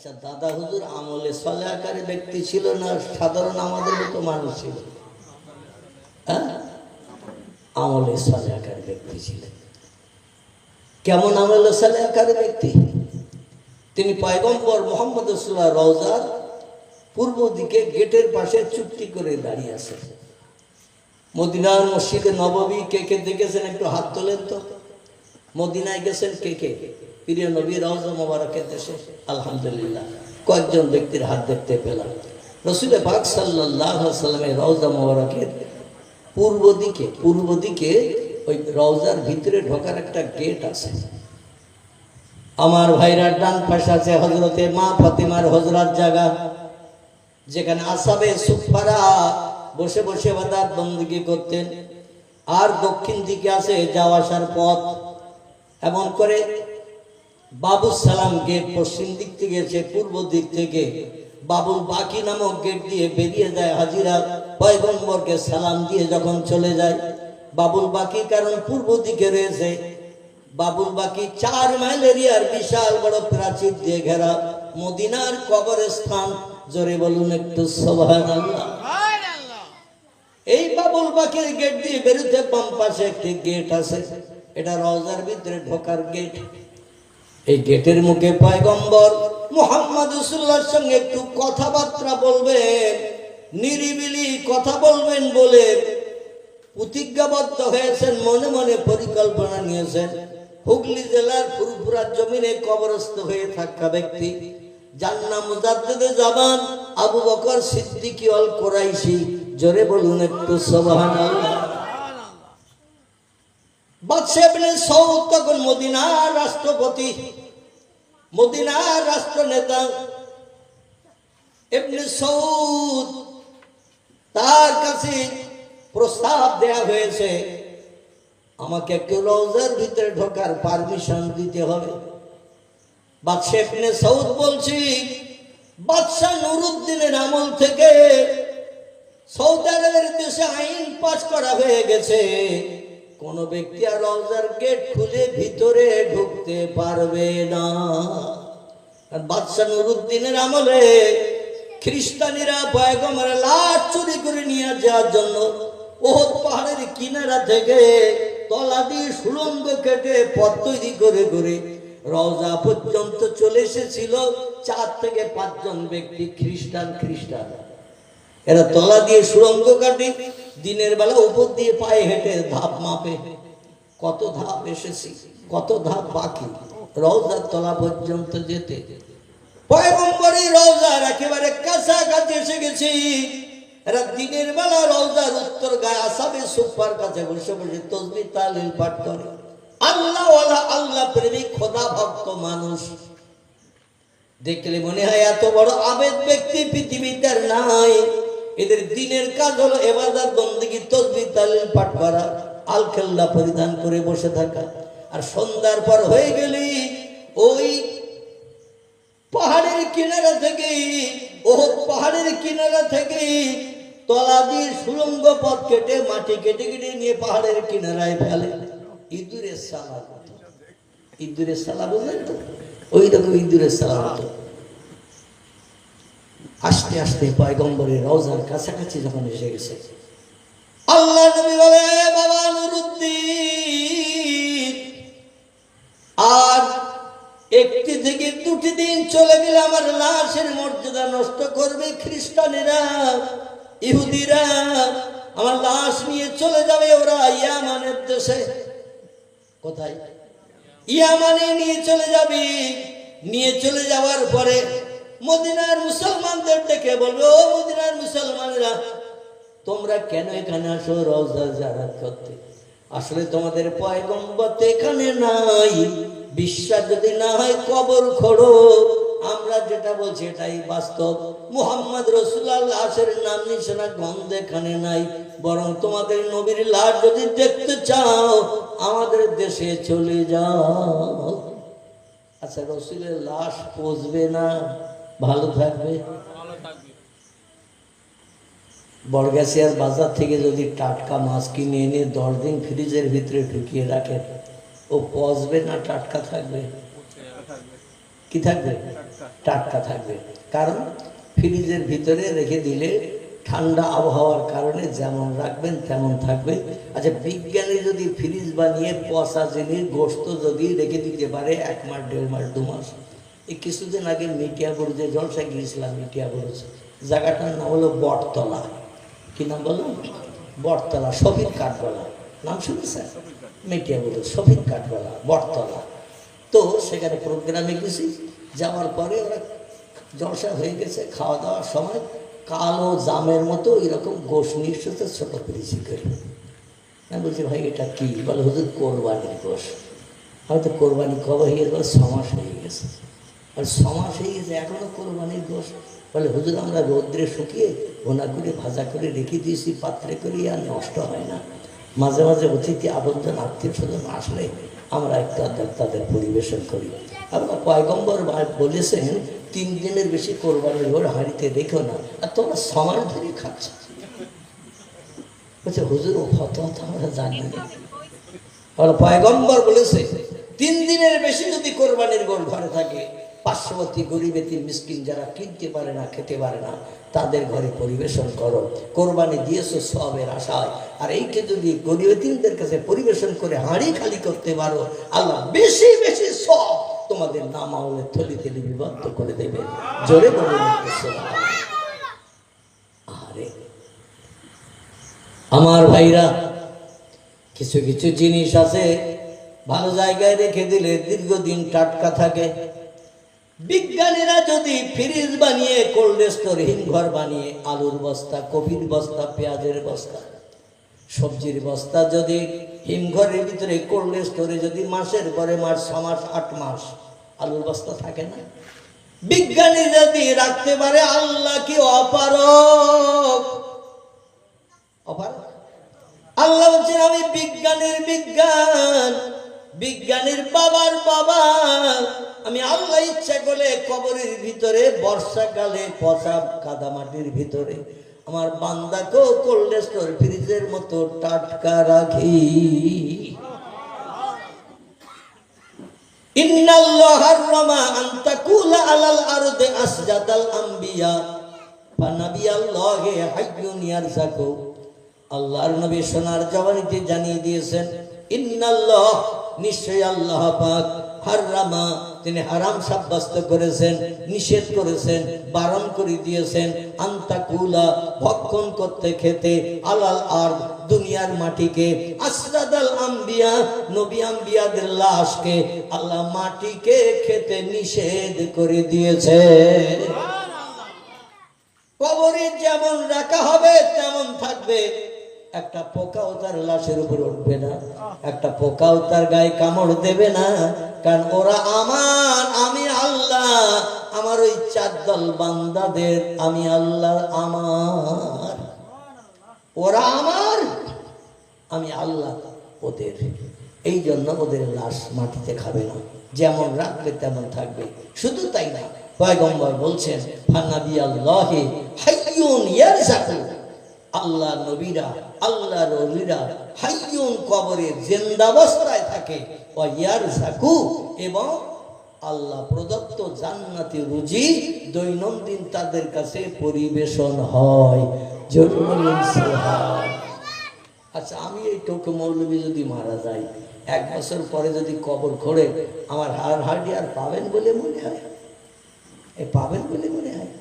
আচ্ছা দাদা হুজুর, আমলে সলে আকারে ব্যক্তি ছিল না, সাধারণ আমাদের মতো মানুষ ছিল? হ্যাঁ? আমলে সলে আকারে ব্যক্তি ছিলেন। কেমন আমলে সলে আকারে ব্যক্তি? তিনি পয়গম্বর মোহাম্মদ রসুল্লাহ রওজার পূর্ব দিকে গেটের পাশে চুক্তি করে দাঁড়িয়ে আছে মদিনার মসজিদে নববী কে কে দেখেছেন? একটু হাত তোলেন তো। মদিনায় গেছেন কে কে? প্রিয় নবী রওজা মোবারকের দেশে, আলহামদুলিল্লাহ, কয়েকজন ব্যক্তির হাত দেখতে পেলাম। রসুল পাক সাল্লাহ সাল্লামের রওজা মোবারকের পূর্ব দিকে পূর্ব দিকে ওই রওজার ভিতরে ঢোকার একটা গেট আছে। আমার ভাইরার ডান পাশে আছে হজরতে মা ফাতিমার হজরত জাগা যেখানে আসাবে সুফারা বসে বসে বাদাত বন্দুকি করতেন। আর দক্ষিণ দিকে আছে যাওয়া আসার পথ। এমন করে বাবুল সালাম গেট পশ্চিম দিক থেকে এসে পূর্ব দিক থেকে। বাবুল বাকি নামক গেট দিয়ে বেরিয়ে যায় হাজিরা পয়গম্বরকে সালাম দিয়ে যখন চলে যায়। বাবুল বাকি কারণ পূর্ব দিকে রয়েছে। বাবুল বাকি চার মাইল এরিয়ার বিশাল বড় প্রাচীর দিয়ে ঘেরা মদিনার কবরস্থান। জোরে বলুন একটু এই বাবুল বাকির গেট দিয়ে বেরোতে বাম পাশে একটি গেট আছে। এটা রওজার ভিতরে ঢোকার গেট। এই গেটের মুখে পয়গম্বর মোহাম্মদ রসুল্লাহর সঙ্গে একটু কথাবার্তা বলবেন, নিরিবিলি কথা বলবেন বলে প্রতিজ্ঞাবদ্ধ হয়েছেন, মনে মনে পরিকল্পনা নিয়েছেন। হুগলি জেলার ফুরফুরার জমিনে কবরস্থ হয়ে থাকা ব্যক্তি নাম মুজাদ্দেদে জামান আবু বকর সিদ্দিকি অল কোরাইশি জোরে বলুন একটু সুবহানাল্লাহ। বাদশাহ সৌদ তখন মদিনার রাষ্ট্রপতি, মদিনার রাষ্ট্রনেতা। ইবনে সৌদ তার কাছে প্রস্তাব দেয়া হয়েছে, আমাকে একটু রওজার ভিতরে ঢোকার পারমিশন দিতে হবে। বাদশাহ সৌদ বলছি, বাদশাহ নুরুদ্দিনের আমল থেকে সৌদি আরবের দেশে আইন পাশ করা হয়ে গেছে। কোন ব্যক্তি আর রওজার গেট খুলে ভিতরে ঢুকতে পারবে না। আর বাদশাহ নুরুদ্দিনের আমলে খ্রিস্টানিরা পয়গমের লাশ চুরি করে নিয়ে যাওয়ার জন্য ওহদ পাহাড়ের কিনারা থেকে তলা দিয়ে সুড়ঙ্গ কেটে পথ তৈরি করে করে রওজা পর্যন্ত চলে এসেছিল চার থেকে পাঁচজন ব্যক্তি খ্রিস্টান খ্রিস্টান এরা তলা দিয়ে সুরঙ্গ কাটে, দিনের বেলা উপর দিয়ে পায়ে হেঁটে ধাপ মাপে। কত ধাপ এসেছি, কত ধাপ বাকি, রওজার তলা পর্যন্ত যেতে। পয়গম্বরী রওজার একেবারে কাছাকাছি এসে গেছি। এরা দিনের বেলা রওজার উত্তর গায়ে আসাবে সুপার কাছে বসে বসে তসবি তালিল পাঠ করে। আল্লাহ আল্লাহ প্রেমিক, খোদা ভক্ত মানুষ। দেখলে মনে হয় এত বড় আবেদ ব্যক্তি পৃথিবীতে নাই। এদের দিনের কাজ হলো এবাদার বন্দিগি, তসবি, তালিল, পাঠ করা, আল খেল্লা পরিধান করে বসে থাকা। আর সন্ধ্যার পর হয়ে গেলি ওই পাহাড়ের কিনারা থেকে ও পাহাড়ের কিনারা থেকে তলা দিয়ে সুরঙ্গ পথ কেটে মাটি কেটে কেটে নিয়ে পাহাড়ের কিনারায় ফেলে। ইঁদুরের সালা ইঁদুরের সালা বুঝলেন তো? ওই রকম ইঁদুরের সালা মতো আস্তে আস্তে পয়গম্বরের রওজার কাছাকাছি যখন এসে গেছে। আল্লাহ নবী বলে, বাবা নুরুদ্দিন, আর একটি থেকে দুটি দিন চলে গেলে আমার লাশের মর্যাদা নষ্ট করবে খ্রিস্টানেরা, ইহুদিরা, আমার লাশ নিয়ে চলে যাবে ওরা ইয়ামানের দেশে। কোথায়? ইয়ামানে নিয়ে চলে যাবে। নিয়ে চলে যাওয়ার পরে মদিনার মুসলমানদের ডেকে বলবে, ও মদিনার মুসলমানেরা, তোমরা কেন এখানে আসো রওজা জারাত করতে? আসলে তোমাদের পয়গম্বর তো এখানে নাই। বিশ্বাস যদি না হয় কবর খোড়ো। আমরা যেটা বলছি এটাই বাস্তব। মুহাম্মদ রসুল্লাহ লাশের নাম নিশানা গন্ধ এখানে নাই। বরং তোমাদের নবীর লাশ যদি দেখতে চাও, আমাদের দেশে চলে যাও। আচ্ছা রসুলের লাশ পচবে না। ভালো থাকবে। বড়গাছিয়ার বাজার থেকে যদি টাটকা মাছ কিনে এনে দশ দিন ফ্রিজের ভিতরে ঢুকিয়ে রাখেন ও পচবে না, টাটকা থাকবে? কি থাকবে? টাটকা থাকবে। কারণ ফ্রিজের ভিতরে রেখে দিলে ঠান্ডা আবহাওয়ার কারণে যেমন রাখবেন, তেমন থাকবে। আচ্ছা বিজ্ঞানী যদি ফ্রিজ বানিয়ে পচা জিনিস, গোস্ত যদি রেখে দিতে পারে, এক মাস, দেড় মাস, দু মাস এই কিছুদিন আগে মিটিয়া যে জলসা গিয়েছিলাম মিটিয়া বুরুজ জায়গাটার নাম হলো বটতলা। কি নাম বললাম বটতলা, শফিক কাঠগোলা। নাম শুনেছেন? মিটিয়া বুরুজ শফিক কাঠগোলা, বটতলা। তো সেখানে প্রোগ্রামে গেছি, যাওয়ার পরে ওরা জলসা হয়ে গেছে খাওয়া দাওয়ার সময় কালো জামের মতো এরকম নিয়ে এসেছে ছোটো করেছি করে। আমি বলছি, ভাই, এটা কী? বলে, হুজুর, কোরবানির গোশ। হয়তো কোরবানি কবে হয়ে গেছে বলে ছমাস হয়ে গেছে। আর ছমাস হয়ে গেছে এখনও কোরবানির গোশ বলে, হুজুর, আমরা রৌদ্রে শুকিয়ে ভোনা করে, ভাজা করে রেখে দিয়েছি, পাত্রে করে আর নষ্ট হয় না। মাঝে মাঝে অতিথি আবদ্ধন আত্মীয় স্বজন আসলে আমরা একটু তাদের পরিবেশন করি। আপনার পয়গম্বর বলেছেন, তিন দিনের বেশি কোরবানির ঘর হাঁড়িতে রেখো না, আর তোমরা সমান ধরে খাচ্ছ। বলছে, হুজুর, ও ফতোয়া তো আমরা জানি না। পয়গম্বর বলেছে, তিন দিনের বেশি যদি কোরবানির গোল ঘরে থাকে পার্শ্ববর্তী গরিবেতি মিসকিন যারা কিনতে পারে না, খেতে পারে না, তাদের ঘরে পরিবেশন করো। কোরবানি দিয়েছ সবের আশায়। আর এইকে যদি গরিবেতিনদের কাছে পরিবেশন করে হাঁড়ি খালি করতে পারো, আল্লাহ বেশি বেশি সব তোমাদের নামাউলের থলিতে লিপিবদ্ধ করে দেবে। জোরে বলে আরে, আমার ভাইরা, কিছু কিছু জিনিস আছে, ভালো জায়গায় রেখে দিলে দীর্ঘদিন টাটকা থাকে। বিজ্ঞানীরা যদি ফ্রিজ বানিয়ে কোল্ড স্টোর হিমঘর বানিয়ে, আলুর বস্তা কপির বস্তা, পেঁয়াজের বস্তা, সবজির বস্তা যদি হিমঘরের ভিতরে কোল্ড স্টোরে যদি মাসের পরে মাস, ছ মাস, আট মাস, আলুর বস্তা থাকে না? বিজ্ঞানী যদি রাখতে পারে, আল্লাহ কি অপারক অপারক আল্লাহ বলছেন, আমি বিজ্ঞানের বিজ্ঞান। বিজ্ঞানীর বাবার বাবা। আমি আল্লাহ ইচ্ছা করলে কবরের ভিতরে, বর্ষাকালে পচা কাদামাটির ভিতরে। আমার বান্দাকেও কোল্ড স্টোর ফ্রিজের মতো টাটকা রাখি। আরদি নবী সোনার জানিয়ে দিয়েছেন, ইন্নাল্লাহ নিশ্চয় আল্লাহ পাক হাররামা তিনি হারাম সাব্যস্ত করেছেন নিষেধ করেছেন বারণ করে দিয়েছেন। আন্তাকুলা ভক্ষণ করতে খেতে আলাল আর দুনিয়ার মাটিকে। আসরাদাল আম্বিয়া নবী আম্বিয়াদের লাশকে আল্লাহ মাটিকে খেতে নিষেধ করে দিয়েছে। কবরে যেমন রাখা হবে তেমন থাকবে। একটা পোকাও তার লাশের উপর উঠবে না, একটা পোকাও তার গায়ে কামড় দেবে না, কারণ ওরা আমার, আমি আল্লাহ, আমার ওই চার দল বান্দাদের, আমি আল্লাহ আমার। ওরা আমার, আমি আল্লাহ ওদের। এই জন্য ওদের লাশ মাটিতে খাবে না, যেমন রাখবে তেমন থাকবে। শুধু তাই না, পয়গম্বর বলছেন ফানাবি আল্লাহে হাইয়ুন ইয়ারজাকু আল্লাহ নবীরা আল্লাহ রলিরা হাইয়ুন কবরে জিন্দাবস্থায় থাকে। ও ইয়ারজাকু এবং আল্লাহ প্রদত্ত জান্নাতি রুজি দৈনন্দিন তাদের কাছে পরিবেশন হয়। আচ্ছা আমি এই টোকে মৌলবী যদি মারা যাই, এক বছর পরে যদি কবর খোড়ে, আমার হাড় হাড়ি আর পাবেন বলে মনে হয়? এ পাবেন বলে মনে হয়?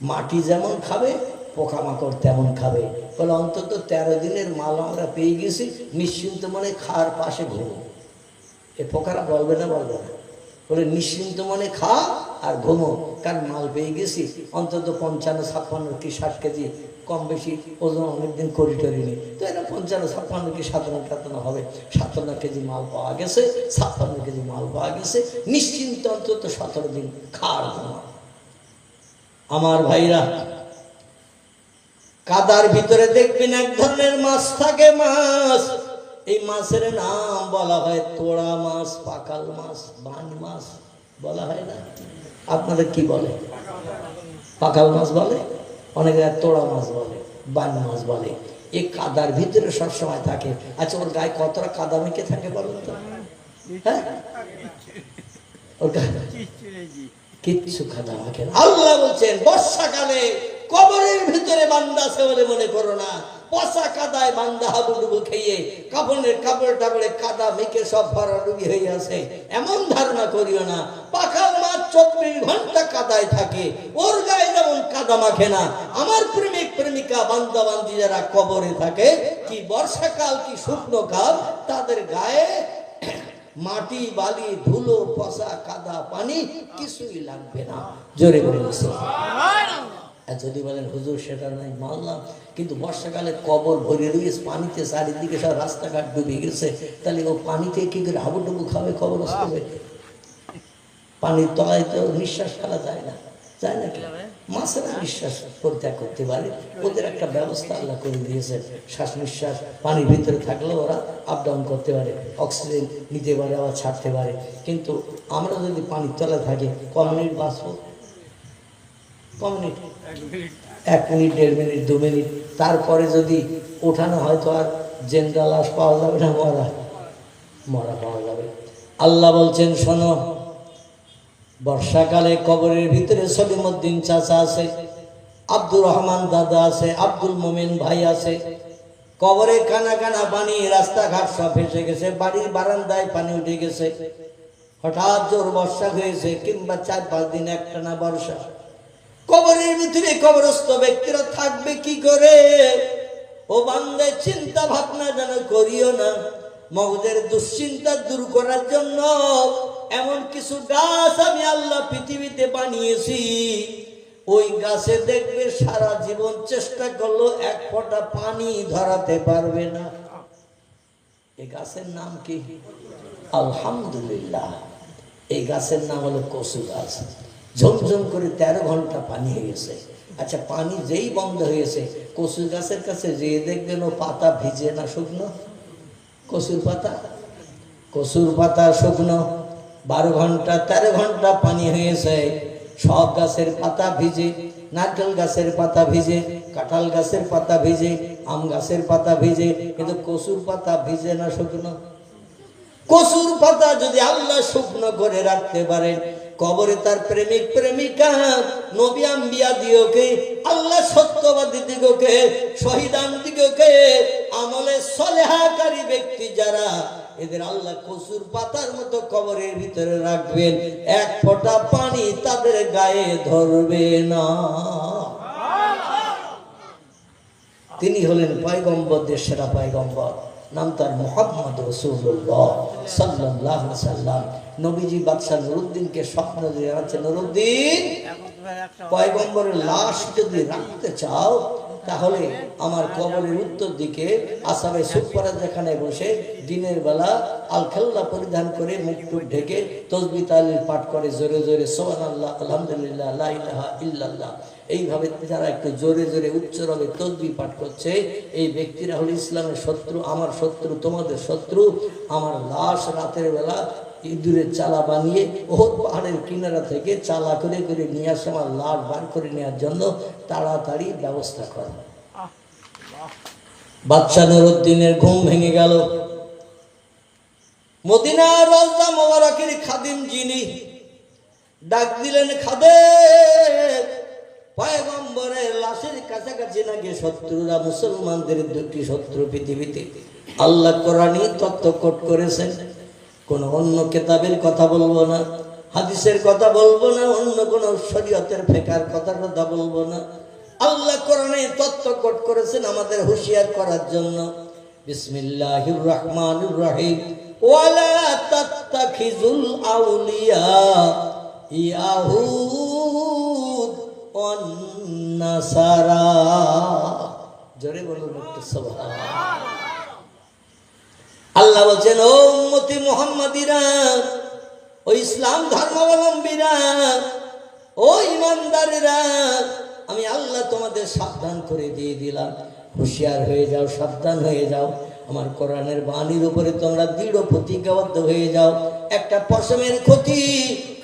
মাটি যেমন খাবে পোকামাকড় তেমন খাবে। বলে, অন্তত তেরো দিনের মাল আমরা পেয়ে গেছি, নিশ্চিন্ত মনে খাওয়ার পাশে ঘুমো এ পোকারা বলবে না বলবে না। বলে, নিশ্চিন্ত মনে খা আর ঘুমো, কারণ মাল পেয়ে গেছি, অন্তত পঞ্চান্ন, ছাপ্পান্ন কি ষাট কেজি কম বেশি ওজন অনেকদিন করি টরি নেই তো এটা পঞ্চান্ন, ছাপ্পান্ন কি সাতান্ন টাতান্ন হবে। সাতান্ন কেজি মাল পাওয়া গেছে, ছাপ্পান্ন কেজি মাল পাওয়া গেছে, নিশ্চিন্ত অন্তত সতেরো দিন খাওয়ার ঘুমা আমার ভাইরা কাদার ভিতরে দেখবেন এক ধরনের মাছ থাকে মাছ। এই মাছের নাম বলা হয় তোড়া মাছ পাকাল মাছ বান মাছ বলা হয় না? আপনাদের কি বলে? পাকাল মাছ বলে? অনেকে তোড়া মাছ বলে বান মাছ বলে। এই কাদার ভিতরে সবসময় থাকে। আচ্ছা ওর গায়ে কতটা কাদা মেখে থাকে বলুন তো? হ্যাঁ? ওর গায়ে কিচ্ছু খাদা মাখে আল্লাহ বলছেন বর্ষাকালে কবরের ভিতরে বান্দা আছে বলে মনে করো না। পচা কাদায় বান্দা হাবুডুবু খেয়ে কাপড়ের কাপড় টাপড়ে কাদা মেখে সব ভরাডুবি হয়ে আছে। এমন ধারণা করিও না। পাখাল মাছ চব্বিশ ঘণ্টা কাদায় থাকে। ওর গায়ে যেমন কাদা মাখে না। আমার প্রেমিক, প্রেমিকা, বান্দা, বান্দি যারা কবরে থাকে, কি বর্ষাকাল কি শুকনো কাল, তাদের গায়ে মাটি, বালি, ধুলো, পচা কাদা, পানি কিছুই লাগবে না। জোরে আর যদি বলেন, হুজুর, সেটা নাই মানলাম কিন্তু বর্ষাকালে কবর ভরে রয়েছে পানিতে চারিদিকে সব রাস্তাঘাট ডুবে গেছে। তাহলে ও পানিতে কি করে হাবুডুবু খাবে কবর হবে পানির তলায় তো নিঃশ্বাস ফেলা যায় না যায় না কি মাছেরা নিঃশ্বাস পরিত্যাগ করতে পারে। ওদের একটা ব্যবস্থা আল্লাহ করে দিয়েছে। শ্বাস নিঃশ্বাস পানির ভিতরে থাকলেও ওরা আপ ডাউন করতে পারে অক্সিজেন নিতে পারে, আবার ছাড়তে পারে। কিন্তু আমরা যদি পানির তলায় থাকি ক মিনিট বাঁচবো মিনিট? এক মিনিট, দেড় মিনিট, দু মিনিট। তারপরে যদি ওঠানো হয় তো আর জেনারেল লাশ পাওয়া যাবে না, মরা? মরা পাওয়া যাবে। আল্লাহ বলছেন, শোনো, বর্ষাকালে কবরের ভিতরে সলিমুদ্দিন চাচা আছে, আব্দুর রহমান দাদা আছে, আব্দুল মোমেন ভাই আছে। কবরে কানা কানা পানি, রাস্তাঘাট সব ভেসে গেছে, বাড়ির বারান্দায় পানি উঠে গেছে। হঠাৎ জোর বর্ষা হয়েছে, কিংবা চার পাঁচ দিন একটানা বর্ষা। কবরের ভিতরে কবরস্থ ব্যক্তিরা থাকবে কি করে? ও বান্দে চিন্তা ভাবনা যেন করিও না, মগজের দুশ্চিন্তা দূর করার জন্য এমন কিছু গাছ আমি আল্লাহ পৃথিবীতে বানিয়েছি। ওই গাছে দেখবে সারা জীবন চেষ্টা করল এক ফোঁটা পানি ধরাতে পারবে না। এই গাছের নাম কি? আলহামদুলিল্লাহ। এই গাছের নাম হলো কচু গাছ। ঝমঝম করে তেরো ঘণ্টা পানি হয়ে গেছে। আচ্ছা পানি যেই বন্ধ হয়েছে কচু গাছের কাছে যে দেখবেন ও পাতা ভিজে না শুকনো? কচুর পাতা? কচুর পাতা শুকনো। বারো ঘণ্টা, তেরো ঘণ্টা পানি হয়েছে সব গাছের পাতা ভিজে, নারকেল গাছের পাতা ভিজে, কাঁঠাল গাছের পাতা ভিজে, আম গাছের পাতা ভিজে, কিন্তু কচুর পাতা ভিজে না শুকনো? কচুর পাতা যদি আল্লাহ শুকনো করে রাখতে পারেন কবরে তার প্রেমিক প্রেমিকা, নবী আম্বিয়া দিওকে আল্লাহ সত্যবাদী দিগকে শহীদান দিগকে, আমলে সলেহাকারী ব্যক্তি যারা, এদের আল্লাহ কচুর পাতার মতো কবরের ভিতরে রাখবেন। এক ফোঁটা পানি তাদের গায়ে ধরবে না। তিনি হলেন পয়গম্বরদের সেরা পয়গম্বর। নাম তার মোহাম্মদ রসুল্লাহ সাল্লাহ সাল্লাম নবীজি বাদশাহ নুরুদ্দিনকে স্বপ্ন দিয়ে আছে নুরুদ্দিন পয়গম্বরের লাশ যদি রাখতে চাও তাহলে আমার কবরের উত্তর দিকে আসামে সুপরা যেখানে বসে দিনের বেলা আল খেল্লা পরিধান করে মুখ টুক ঢেকে তসবি তালির পাঠ করে জোরে জোরে সোহান আল্লাহ আলহামদুলিল্লাহ লা ইলাহা ইল্লাল্লাহ এইভাবে যারা একটু জোরে জোরে উচ্চরবে তসবি পাঠ করছে এই ব্যক্তিরা হল ইসলামের শত্রু আমার শত্রু তোমাদের শত্রু আমার লাশ রাতের বেলা ইঁদুরের চালা বানিয়ে ওহদ পাহাড়ের কিনারা থেকে চালা করে করে নিয়ে আসে আমার লাশ বার করে নেওয়ার জন্য তাড়াতাড়ি ব্যবস্থা করে। বাচ্চা নুরুদ্দিনের ঘুম ভেঙে গেল। মদিনার খাদিম যিনি ডাক দিলেন খাদে পয়গম্বরের লাশের কাছাকাছি নাকি শত্রুরা? মুসলমানদের দুটি শত্রু পৃথিবীতে। আল্লাহ কোরআনই তত্ত্ব কোট করেছেন। কোন অন্য কেতাবের কথা বলব না, হাদিসের কথা বলব না, অন্য কোন শরীয়তের ফেকার কথা কথা বলব না। আল্লাহ কোরআনে তত্ত্ব কোট করেছেন আমাদের হুঁশিয়ার করার জন্য। বিসমিল্লাহির রহমানির রহিম। ওয়ালা জোরে বলুন একটু সুবহান আল্লাহ বলছেন, ও উম্মতি মুহাম্মাদিরা, ও ইসলাম ধর্মাবলম্বীরা, ও ইমানদারেরা, আমি আল্লাহ তোমাদের সাবধান করে দিয়ে দিলাম। হুঁশিয়ার হয়ে যাও, সাবধান হয়ে যাও। আমার কোরআনের বাণীর উপরে তোমরা দৃঢ় প্রতিজ্ঞাবদ্ধ হয়ে যাও। একটা পশমের ক্ষতি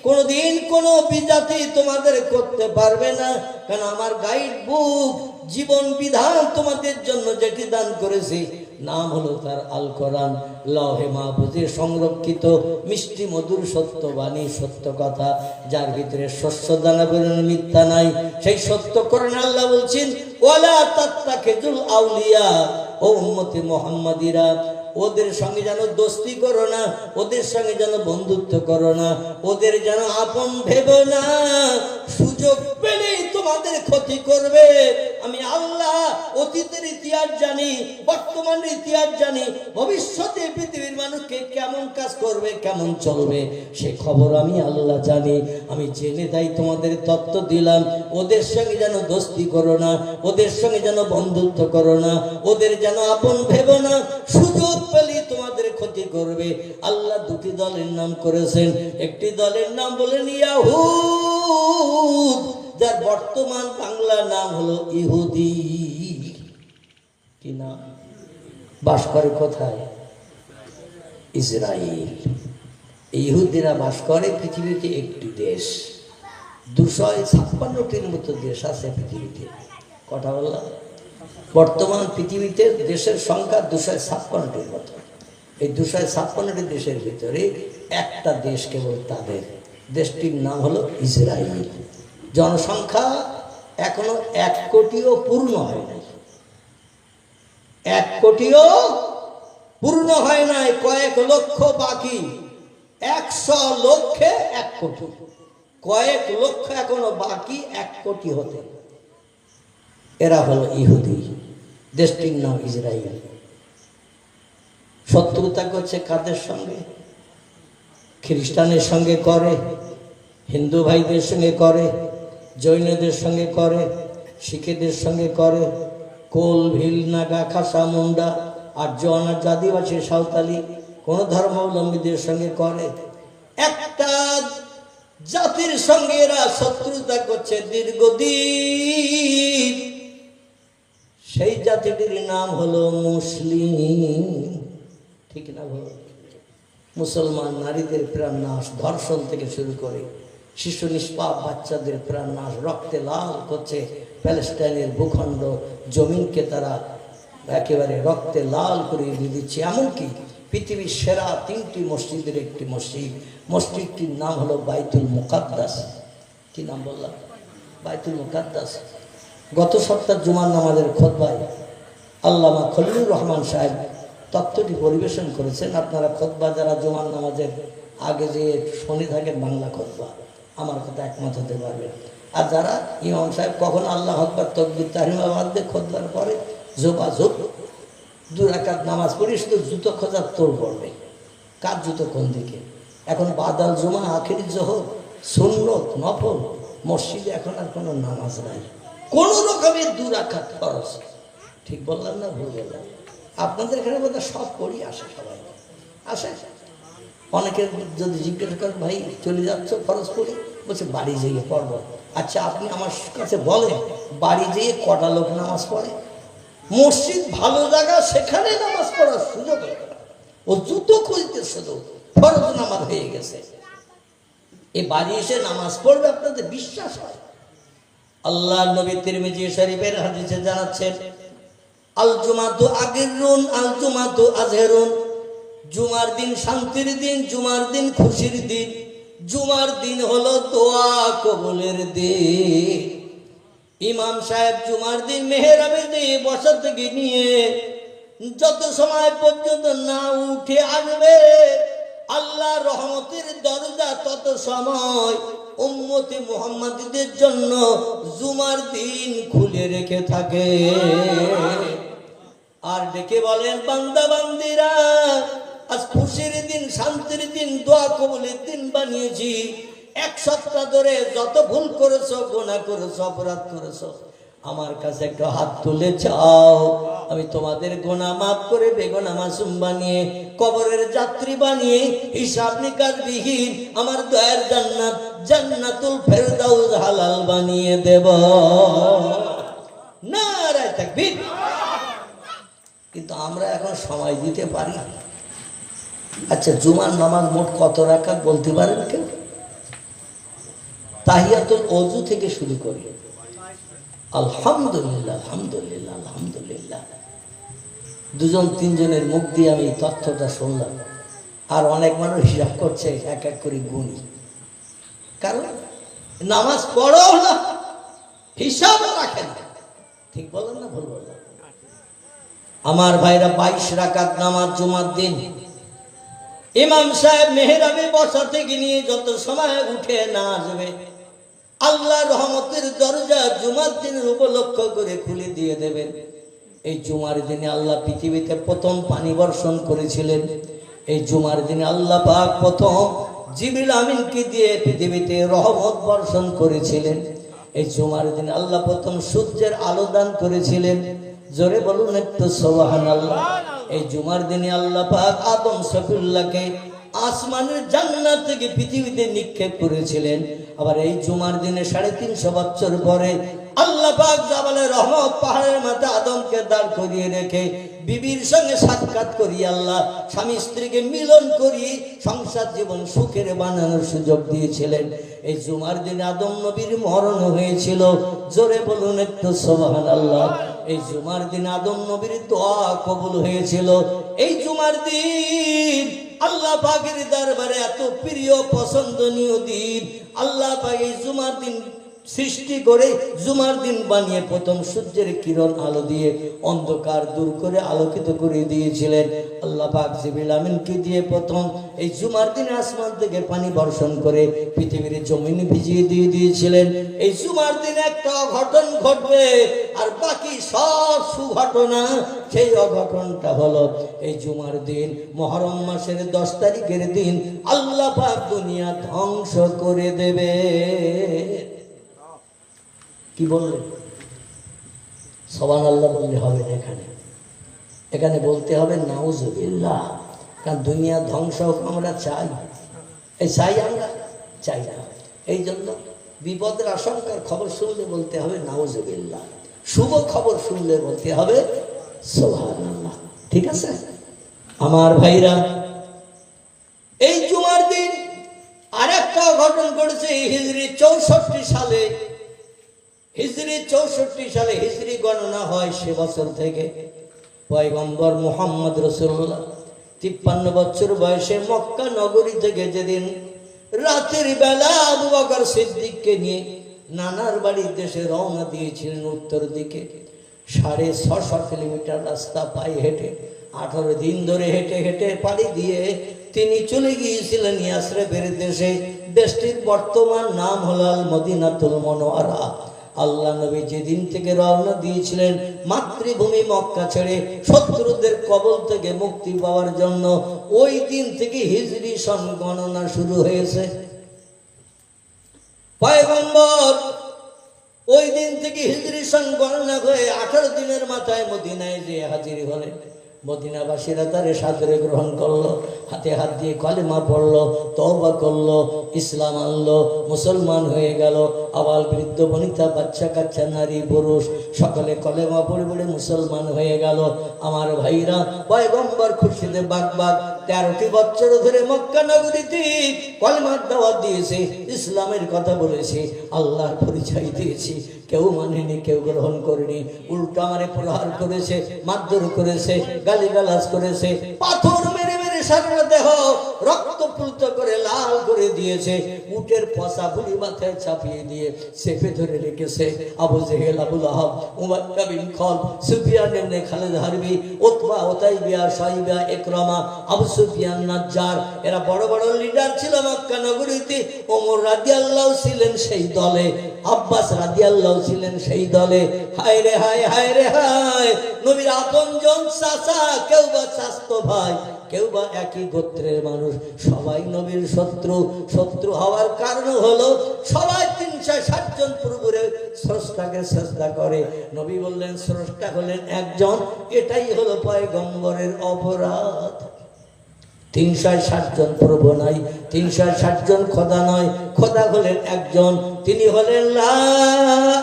কোনোদিন কোনো বিজাতি তোমাদের করতে পারবে না। কারণ আমার গাইড বুক জীবন বিধান তোমাদের জন্য যেটি দান করেছি নাম হলো তার আল কোরআন লহে মাহফুজে সংরক্ষিত, মিষ্টি মধুর সত্য বাণী সত্য কথা, যার ভিতরে শস্য দানা বেরোনো মিথ্যা নাই। সেই সত্য কোরআন আল্লাহ বলছেন, ওয়ালা তাত্তাখিজুল আউলিয়া ও উম্মতি মোহাম্মদিরা, ওদের সঙ্গে যেন দোস্তি করো না, ওদের সঙ্গে যেন বন্ধুত্ব করো না, ওদের যেন আপন ভেবো না। সুযোগ পেলেই তোমাদের ক্ষতি করবে। আমি আল্লাহ অতীতের ইতিহাস জানি বর্তমানের ইতিহাস জানি, ভবিষ্যতে পৃথিবীর মানুষকে কেমন কাজ করবে, কেমন চলবে, সে খবর আমি আল্লাহ জানি। আমি জেনে তোমাদের তত্ত্ব দিলাম, ওদের সঙ্গে যেন দোস্তি করো না, ওদের সঙ্গে যেন বন্ধুত্ব করো না, ওদের যেন আপন ভেবো না। সুযোগ পেলেই তোমাদের ক্ষতি করবে। আল্লাহ দুটি দলের নাম করেছেন, একটি দলের নাম বলেন ইয়াহুদ যার বর্তমান বাংলা নাম হলো ইহুদি। কি নাম? বাস করে কোথায় ইসরায়েল ইহুদিরা বাস করে পৃথিবীতে একটি দেশ। দুশো ছাপ্পান্নটির মতো দেশ আছে পৃথিবীতে। কথা বললাম? বর্তমান পৃথিবীতে দেশের সংখ্যা দুশো ছাপ্পান্নটির মতো। এই দুশো ছাপ্পান্নটি দেশের ভিতরে একটা দেশ কেবল তাদের। দেশটির নাম হলো ইসরায়েল জনসংখ্যা এখনও এক কোটিও পূর্ণ হয় নাই। এক কোটিও পূর্ণ হয় নাই, কয়েক লক্ষ বাকি, একশো লক্ষে এক কোটি। কয়েক লক্ষ এখনও বাকি, এক কোটি হতে। এরা হলো ইহুদি, দেশটির নাম ইসরায়েল শত্রুতা করছে কাদের সঙ্গে? খ্রিস্টানের সঙ্গে করে, হিন্দু ভাইদের সঙ্গে করে জৈনদের সঙ্গে করে, শিখেদের সঙ্গে করে, কোল ভিল, নাগা, খাসা, মুন্ডা, আর্য, অনার্য, আদিবাসী, সাঁওতালি, কোন ধর্মাবলম্বীদের সঙ্গে করে। একটা জাতির সঙ্গে এরা শত্রুতা করছে দীর্ঘদিন। সেই জাতিটির নাম হলো মুসলিম। ঠিক না ভালো মুসলমান নারীদের প্রাণ নাশ, ধর্ষণ থেকে শুরু করে। শিশু নিষ্পাপ বাচ্চাদের প্রাণ নাশ রক্তে লাল করছে প্যালেস্টাইনের ভূখণ্ড, জমিনকে তারা একেবারে রক্তে লাল করে দিয়ে দিচ্ছে। এমনকি পৃথিবীর সেরা তিনটি মসজিদের একটি মসজিদ, মসজিদটির নাম হলো বাইতুল মুকাদ্দাস। কি নাম বললাম? বাইতুল মুকাদ্দাস। গত সপ্তাহ জুমান নামাজের খোদ্বায় আল্লামা খলিলুর রহমান সাহেব তত্ত্বটি পরিবেশন করেছেন। আপনারা খোদ্া যারা জুমার নামাজের আগে যে শনি থাকেন বাংলা খোদ্া আমার কথা একমত হতে পারবে। আর যারা ইমাম সাহেব কখন আল্লাহ আকবর তকবির তাহিমা দিয়ে খোদ্বার পরে জোপা জোব দু একাত নামাজ পড়ি শুধু জুতো খোঁজার তোর পড়বে। কার জুতো কোন দিকে? এখন বাদাল, জমা, আখেরি, জোহর, সুন্নত, নফল, মসজিদে এখন আর কোনো নামাজ নাই। কোন রকমের দু রাখাত খরচ ঠিক বললাম না, ভুল বললাম? আপনাদের এখানে বোধ সব করি আসে সবাই। আসে? অনেকের যদি জিজ্ঞেস করেন, ভাই, চলে যাচ্ছ খরচ করে বলছে, বাড়ি যেয়ে পড়ব আচ্ছা আপনি আমার কাছে বলেন, বাড়ি যেয়ে কটা লোক নামাজ পড়ে? মসজিদ ভালো জায়গা, সেখানে নামাজ পড়ার সুযোগ ও জুতো খুঁজতে শুধু ফরজ নামাজ হয়ে গেছে। এ বাড়ি এসে নামাজ পড়বে আপনাদের বিশ্বাস হয়? আল্লাহ নবী তিরমিজি শরীফের হাদিসে জানাচ্ছেন আল আগের রুন আল জুমাতু আজহেরুন। জুমার দিন শান্তির দিন, জুমার দিন খুশির দিন। জুমার দিন হলো দোয়া কবলের দিন। ইমাম সাহেব জুমার দিন মেহরাবে দিয়ে বসা থেকে নিয়ে যত সময় পর্যন্ত না উঠে আসবে আল্লাহ রহমতের দরজা তত সময় উম্মতি মোহাম্মদীদের জন্য জুমার দিন খুলে রেখে থাকে। আর ডেকে বলেন বান্দা বান্দিরা আজ খুশির দিন, শান্তির দিন, দোয়া কবুলের দিন বানিয়েছি। এক সপ্তাহ ধরে যত ভুল করেছ গোনা করেছ, অপরাধ করেছ, আমার কাছে একটা হাত তুলে চাও। আমি তোমাদের গোনা মাফ করে বেগোনা মাসুম বানিয়ে, কবরের যাত্রী বানিয়ে, হিসাব নিকাশ বিহীন আমার দয়ার জান্নাত, জান্নাতুল ফেরদাউস হালাল বানিয়ে দেব। না রায় থাকবি কিন্তু আমরা এখন সময় দিতে পারি না। আচ্ছা জুমার নামাজ মোট কত রাখা বলতে পারেন কেউ? তাহিয়াতুল অজু থেকে শুরু করি। আলহামদুলিল্লাহ আলহামদুলিল্লাহ আলহামদুলিল্লাহ। দুজন, তিনজনের মুখ দিয়ে আমি তথ্যটা শুনলাম। আর অনেক মানুষ হিসাব করছে, এক এক করে গুণি। কারণ নামাজ পড়ো না হিসাব রাখে না। ঠিক বলেন না ভুল বললাম আমার ভাইরা বাইশ রাকাত নামাজ জুমার দিন ইমাম সাহেব মেহরাবে বসা থেকে নিয়ে যত সময় উঠে না আসবে, আল্লাহ রহমতের দরজা জুমার দিনের উপলক্ষ করে খুলে দিয়ে দেবেন। এই জুমার দিনে আল্লাহ পৃথিবীতে প্রথম পানি বর্ষণ করেছিলেন। এই জুমার দিনে আল্লাহ পাক প্রথম জিবিল আমিনকে দিয়ে পৃথিবীতে রহমত বর্ষণ করেছিলেন। এই জুমার দিনে আল্লাহ প্রথম সূর্যের আলো দান করেছিলেন। জোরে বলুন একটু সোহান আল্লাহ এই জুমার দিনে আল্লাহ পাক আদম শফিউল্লাহকে আসমানের জান্নাত থেকে পৃথিবীতে নিক্ষেপ করেছিলেন। আবার এই জুমার দিনে সাড়ে তিনশো বছর পরে আল্লাহ পাক জাবালের রহমত পাহাড়ের মাথা আদমকে দাঁড় করিয়ে রেখে বিবির সঙ্গে সাক্ষাৎ করি আল্লাহ। স্বামী স্ত্রীকে মিলন করি, সংসার জীবন সুখের বানানোর সুযোগ দিয়েছিলেন। এই জুমার দিনে আদম নবীর মরণ হয়েছিল। জোরে বলুন একটু সোহান আল্লাহ এই জুমার দিন আদম নবীর দোয়া কবুল হয়েছিল। এই জুমার দিন আল্লাহ পাকের দরবারে এত প্রিয়, পছন্দনীয় দিন। আল্লাহ পাক এই জুমার দিন সৃষ্টি করে জুমার দিন বানিয়ে প্রথম সূর্যের কিরণ আলো দিয়ে অন্ধকার দূর করে আলোকিত করে দিয়েছিলেন। আল্লাহ পাক জিবিল আমিনকে দিয়ে প্রথম এই জুমার দিনে আসমান থেকে পানি বর্ষণ করে পৃথিবীর জমিন ভিজিয়ে দিয়ে দিয়েছিলেন। এই জুমার দিনে একটা অঘটন ঘটবে আর বাকি সব সুঘটনা সেই অঘটনটা হলো এই জুমার দিন, মহরম মাসের দশ তারিখের দিন আল্লাহ পাক দুনিয়া ধ্বংস করে দেবে। কি বললেন সবান আল্লাহ বললে হবে না এখানে। এখানে বলতে হবে, নাউজুবিল্লাহ। কারণ দুনিয়া ধ্বংস হোক, আমরা চাই। এই চাই আমরা? চাই না। এই জন্য বিপদের আশঙ্কার খবর শুনলে বলতে হবে, নাউজুবিল্লাহ। শুভ খবর শুনলে বলতে হবে সোহান আল্লাহ ঠিক আছে? আমার ভাইরা, এই জুমার দিন আরেকটা ঘটন করেছে হিজরি চৌষট্টি সালে। হিজরি চৌষট্টি সালে হিজরি গণনা হয় সে বছর থেকে। পয়গম্বর মোহাম্মদ রসুল্লাহ তিপ্পান্ন বছর বয়সে মক্কা নগরী থেকে যেদিন রাতের বেলা আবু বকর সিদ্দিককে নিয়ে নানার বাড়ির দেশে রওনা দিয়েছিলেন উত্তর দিকে। সাড়ে ছশো কিলোমিটার রাস্তা পায়ে হেঁটে, আঠারো দিন ধরে হেঁটে হেঁটে পাড়ি দিয়ে তিনি চলে গিয়েছিলেন ইয়াসরেফের দেশে। দেশটির বর্তমান নাম হল আল মদিনাতুল মনোয়ারা আল্লাহ নবী যেদিন থেকে রওনা দিয়েছিলেন মাতৃভূমি মক্কা ছেড়ে শত্রুদের কবল থেকে মুক্তি পাওয়ার জন্য, ওই দিন থেকে হিজরি সন গণনা শুরু হয়েছে। পয়গম্বর, ওই দিন থেকে হিজরি সন গণনা হয়ে আঠারো দিনের মাথায় মদিনায় যে হাজির হলেন। মদিনাবাসীরা তারে সাদরে গ্রহণ করল, হাতে হাত দিয়ে কলেমা পড়ল, তওবা করল, ইসলাম আনলো, মুসলমান হয়ে গেল। আবাল বৃদ্ধ বনিতা, বাচ্চা কাচ্চা, নারী, পুরুষ, সকলে কলেমা পড়ে পড়ে মুসলমান হয়ে গেল। আমার ভাইরা, পয়গম্বর খুশিতে বাগ বাগ তেরোটি বছর ধরে মক্কা নগরীতে কলেমার দাওয়াত দিয়েছে, ইসলামের কথা বলেছে, আল্লাহর পরিচয় দিয়েছি। কেউ মানেনি, কেউ গ্রহণ করেনি। উল্টো আমারে প্রহার করেছে, মারধর করেছে, গালিগালাজ করেছে, পাথর এরা বড় বড় লিডার ছিল মক্কা নগরীতে। ওমর রাদিয়াল্লাহু ছিলেন সেই দলে, আব্বাস রাদিয়াল্লাহু ছিলেন সেই দলে। হায় রে হায় হায় রে হায়, নবীর আপনজন চাচা, কেউ বা ভাই, কেউ বা একই গোত্রের মানুষ। সবাই নবীর শত্রু। শত্রু হওয়ার কারণ হলো সবাই তিনশো ষাট জন প্রভুরে স্রষ্টাকে শ্রদ্ধা করে। নবী বললেন, স্রষ্টা হলেন একজন। এটাই হলো পয়গম্বরের অপরাধ। তিনশো ষাট জন প্রভু নাই। তিনশো ষাট জন খোদা নয়। খোদা হলেন একজন। তিনি হলেন লা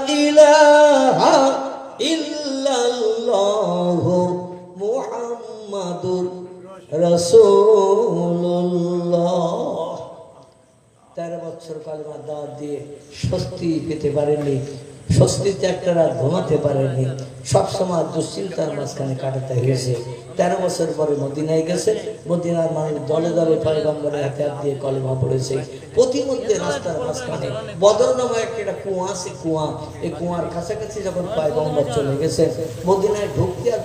ইলাহা ইল্লাল্লাহু। রাসূলুল্লাহ। তেরো বছর কালমা দাওয়াত দিয়ে স্বস্তি পেতে স্বস্তিতে একটা রাত ঘুমাতে সবসময় দুশ্চিন্তার মাঝখানে কাটাতে হয়েছে। তেরো বছর পরে মদিনায় গেছে। মদিনার মানুষ দলে দলে হাতে হাত দিয়ে কলেমা পড়েছে। প্রতিমধ্যে রাস্তার মাঝখানে বদর নামে একটা কুয়া আছে, কুয়া। এই কুয়ার কাছাকাছি যখন পয়গম্বর চলে গেছে মদিনায় ঢুকতে আর